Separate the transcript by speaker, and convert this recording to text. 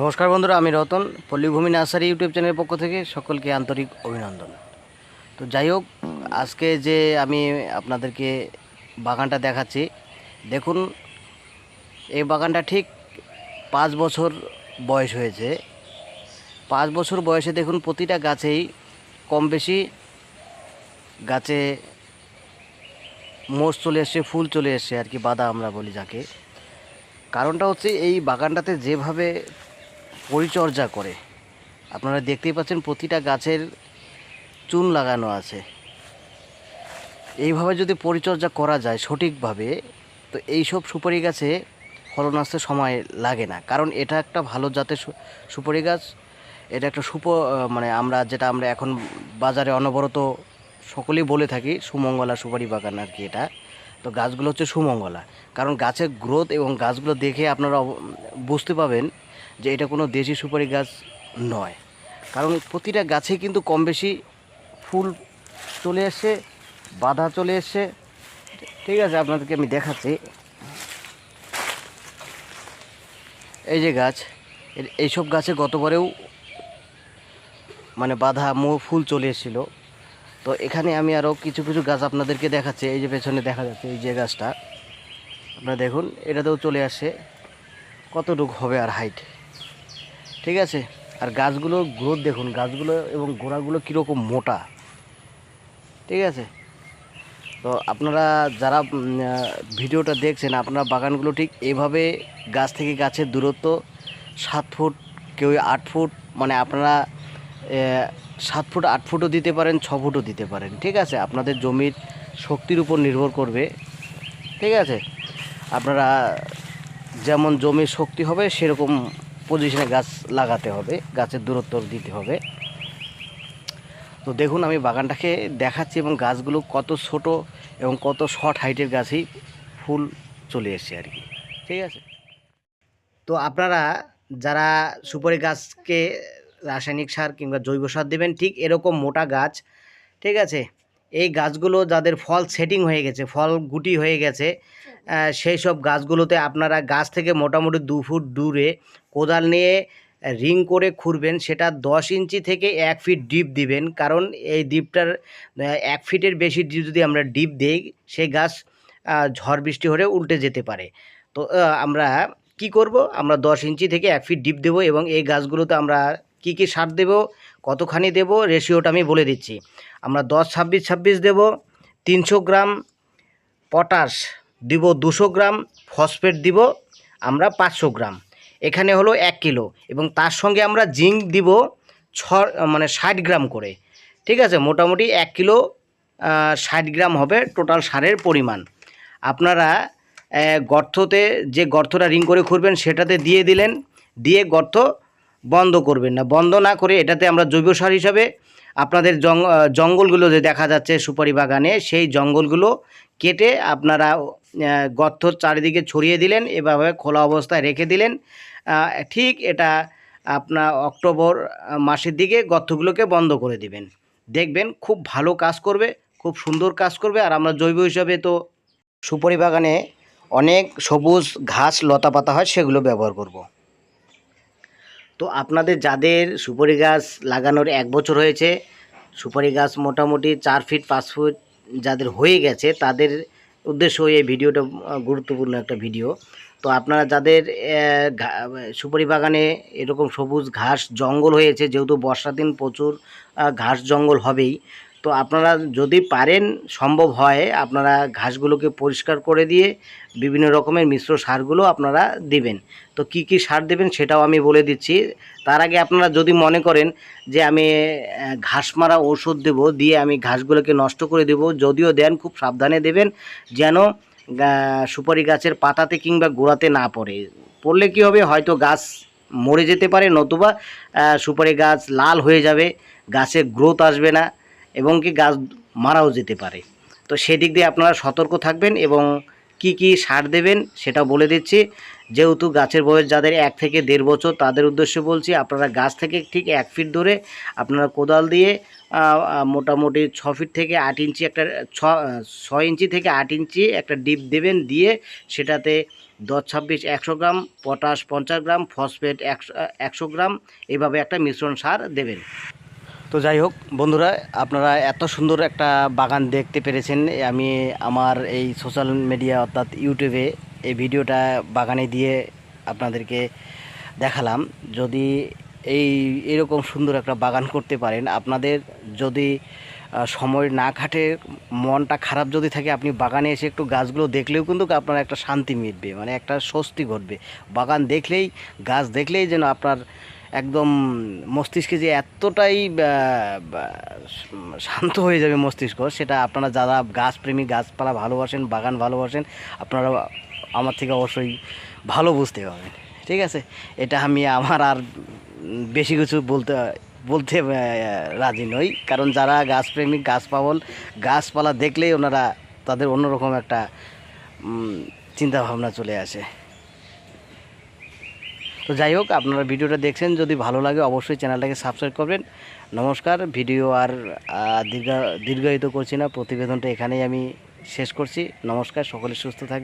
Speaker 1: নমস্কার বন্ধুরা, আমি রতন, পল্লীভূমি নার্সারি ইউটিউব চ্যানেলের পক্ষ থেকে সকলকে আন্তরিক অভিনন্দন। তো যাই হোক, আজকে যে আমি আপনাদেরকে বাগানটা দেখাচ্ছি, দেখুন, এই বাগানটা ঠিক পাঁচ বছর বয়স হয়েছে। পাঁচ বছর বয়সে দেখুন, প্রতিটা গাছেই কম বেশি গাছে মোষ চলে এসছে, ফুল চলে এসছে আর কি বাদা আমরা বলি যাকে। কারণটা হচ্ছে এই বাগানটাতে যেভাবে পরিচর্যা করে। আপনারা দেখতেই পাচ্ছেন প্রতিটা গাছের চুন লাগানো আছে। এইভাবে যদি পরিচর্যা করা যায় সঠিকভাবে, তো এই সব সুপারি গাছে ফলন আসতে সময় লাগে না। কারণ এটা একটা ভালো জাতের সুপারি গাছ। এটা একটা সুপ মানে আমরা যেটা আমরা এখন বাজারে অনবরত সকলেই বলে থাকি, সুমঙ্গলা সুপারি বাগান আর কি এটা। তো গাছগুলো হচ্ছে সুমঙ্গলা। কারণ গাছের গ্রোথ এবং গাছগুলো দেখে আপনারা বুঝতে পাবেন যে এটা কোনো দেশি সুপারি গাছ নয়। কারণ প্রতিটা গাছে কিন্তু কম বেশি ফুল চলে এসছে, বাধা চলে এসছে। ঠিক আছে, আপনাদেরকে আমি দেখাচ্ছি। এই যে গাছ এইসব গাছে গতবারেও মানে বাধা মো ফুল চলে এসেছিল। তো এখানে আমি আরও কিছু কিছু গাছ আপনাদেরকে দেখাচ্ছি। এই যে পেছনে দেখা যাচ্ছে এই যে গাছটা। আপনারা দেখুন, এটাতেও চলে আসে। কতটুকু হবে আর হাইট? ঠিক আছে? আর গাছগুলো গ্রোথ দেখুন, গাছগুলো এবং গোড়াগুলো কীরকম মোটা। ঠিক আছে? তো আপনারা যারা ভিডিওটা দেখছেন, আপনারা বাগানগুলো ঠিক এভাবে গাছ থেকে গাছের দূরত্ব, সাত ফুট, কেউ আট ফুট মানে আপনারা সাত ফুট, আট ফুটও দিতে পারেন, ছ ফুটও দিতে পারেন। ঠিক আছে? আপনাদের জমির শক্তির উপর নির্ভর করবে। ঠিক আছে? আপনারা যেমন জমির শক্তি হবে, সেরকম পজিশনে গাছ লাগাতে হবে, গাছের দূরত্ব দিতে হবে। তো দেখুন, আমি বাগানটাকে দেখাচ্ছি এবং গাছগুলো কত ছোট এবং কত শর্ট হাইটের গাছেই ফুল চলে এসছে আর কি। ঠিক আছে? তো আপনারা যারা সুপারি গাছকে রাসায়নিক সার কিংবা জৈব সার দেবেন, ঠিক এরকম মোটা গাছ, ঠিক আছে? এই গাছগুলো যাদের ফল সেটিং হয়ে গেছে ফল গুটি হয়ে গেছে সেই সব গাছগুলোতে আপনারা গাছ থেকে মোটামুটি দু ফুট দূরে কোদাল নিয়ে রিং করে খুঁড়বেন সেটা দশ ইঞ্চি থেকে এক ফিট ডিপ দিবেন কারণ এই ডিপটার এক ফিটের বেশি ডিপ যদি আমরা ডিপ দিই সেই গাছ ঝড় বৃষ্টি হলে উল্টে যেতে পারে। তো আমরা কি করব? আমরা দশ ইঞ্চি থেকে এক ফিট ডিপ দেবো এবং এই গাছগুলোতে আমরা কি কি সার দেব কতখানি দেব রেশিওটা আমি বলে দিচ্ছি। আমরা দশ, ছাব্বিশ ছাব্বিশ দেব। তিনশো গ্রাম পটাশ দিব দুশো গ্রাম, ফসফেট দিব আমরা পাঁচশো গ্রাম। এখানে হলো এক কিলো এবং তার সঙ্গে আমরা জিঙ্ক দিব ছ মানে ষাট গ্রাম করে। ঠিক আছে? মোটামুটি এক কিলো ষাট গ্রাম হবে টোটাল সারের পরিমাণ। আপনারা গর্ততে যে গর্তটা রিং করে খুঁড়বেন সেটাতে দিয়ে দিলেন। দিয়ে গর্ত বন্ধ করবেন না। বন্ধ না করে এটাতে আমরা জৈব সার হিসাবে আপনাদের জঙ্গলগুলো যে দেখা যাচ্ছে সুপারি বাগানে সেই জঙ্গলগুলো কেটে আপনারা আহ, গর্তর চারিদিকে ছড়িয়ে দিলেন এভাবে খোলা অবস্থায় রেখে দিলেন। ঠিক এটা আপনার অক্টোবর মাসের দিকে গর্তগুলোকে বন্ধ করে দিবেন। দেখবেন খুব ভালো কাজ করবে খুব সুন্দর কাজ করবে আর আমরা জৈব হিসাবে তো সুপারি বাগানে অনেক সবুজ ঘাস লতা পাতা হয় সেগুলো ব্যবহার করব। তো আপনাদের যাদের সুপারি গাছ লাগানোর এক বছর হয়েছে, সুপারি গাছ মোটামুটি চার ফিট পাঁচ ফুট যাদের হয়ে গেছে, তাদের উদ্দেশ্য হয়ে এই ভিডিওটা গুরুত্বপূর্ণ একটা ভিডিও। তো আপনারা যাদের সুপারি বাগানে এরকম সবুজ ঘাস জঙ্গল হয়েছে, যেহেতু বর্ষা দিন প্রচুর ঘাস জঙ্গল হবেই তো আপনারা যদি পারেন, সম্ভব হয়, আপনারা ঘাসগুলোকে পরিষ্কার করে দিয়ে বিভিন্ন রকমের মিশ্র সারগুলো আপনারা দিবেন। তো কি কি সার দেবেন সেটাও আমি বলে দিচ্ছি। তার আগে আপনারা যদি মনে করেন যে আমি ঘাস মারা ওষুধ দেব, দিয়ে আমি ঘাসগুলোকে নষ্ট করে দেব, যদিও দেন, খুব সাবধানে দেবেন, যেন সুপারি গাছের পাতাতে কিংবা গোড়াতে না পড়ে। পড়লে কি হবে? হয়তো গাছ মরে যেতে পারে, নতুবা সুপারি গাছ লাল হয়ে যাবে, গাছের গ্রোথ আসবে না। এবং কি গাছ মারাও যেতে পারে। তো সেদিক দিয়ে আপনারা সতর্ক থাকবেন এবং কি কি সার দেবেন সেটা বলে দিচ্ছি। যেহেতু গাছের বয়স যাদের এক থেকে দেড় বছর, তাদের উদ্দেশ্যে বলছি, আপনারা গাছ থেকে ঠিক এক ফিট ধরে আপনারা কোদাল দিয়ে মোটামুটি ছ ফিট থেকে আট ইঞ্চি একটা, ছ ইঞ্চি থেকে আট ইঞ্চি একটা ডিপ দেবেন দিয়ে সেটাতে দশ ছাব্বিশ একশো গ্রাম, পটাশ পঞ্চাশ গ্রাম, ফসফেট একশো গ্রাম, এভাবে একটা মিশ্রণ সার দেবেন। তো যাই হোক, বন্ধুরা, আপনারা এত সুন্দর একটা বাগান দেখতে পেরেছেন। আমি আমার এই সোশ্যাল মিডিয়া অর্থাৎ ইউটিউবে এই ভিডিওটা বাগানে দিয়ে আপনাদেরকে দেখালাম। যদি এই, এরকম সুন্দর একটা বাগান করতে পারেন, আপনাদের যদি সময় না খাটে, মনটা খারাপ যদি থাকে, আপনি বাগানে এসে একটু গাছগুলো দেখলেও কিন্তু আপনার একটা শান্তি মিটবে মানে একটা স্বস্তি ঘটবে। বাগান দেখলেই, গাছ দেখলেই যেন আপনার একদম মস্তিষ্কে যে এতটাই শান্ত হয়ে যাবে মস্তিষ্ক সেটা আপনারা যারা গাছপ্রেমী গাছপালা ভালোবাসেন বাগান ভালোবাসেন আপনারা আমার থেকে অবশ্যই ভালো বুঝতে পারবেন। ঠিক আছে? এটা আমি আমার আর বেশি কিছু বলতে বলতে রাজি নই। কারণ যারা গাছপ্রেমী গাছ পাগল গাছপালা দেখলেই ওনারা তাদের অন্যরকম একটা উম, চিন্তা ভাবনা চলে আসে। তো যাই হোক, আপনারা ভিডিওটা দেখছেন, যদি ভালো লাগে অবশ্যই চ্যানেলটাকে সাবস্ক্রাইব করবেন। নমস্কার, ভিডিও আর দীর্ঘ, দীর্ঘায়িত করছি না, প্রতিবেদনটা এখানেই আমি শেষ করছি। নমস্কার, সকলে সুস্থ থাকবে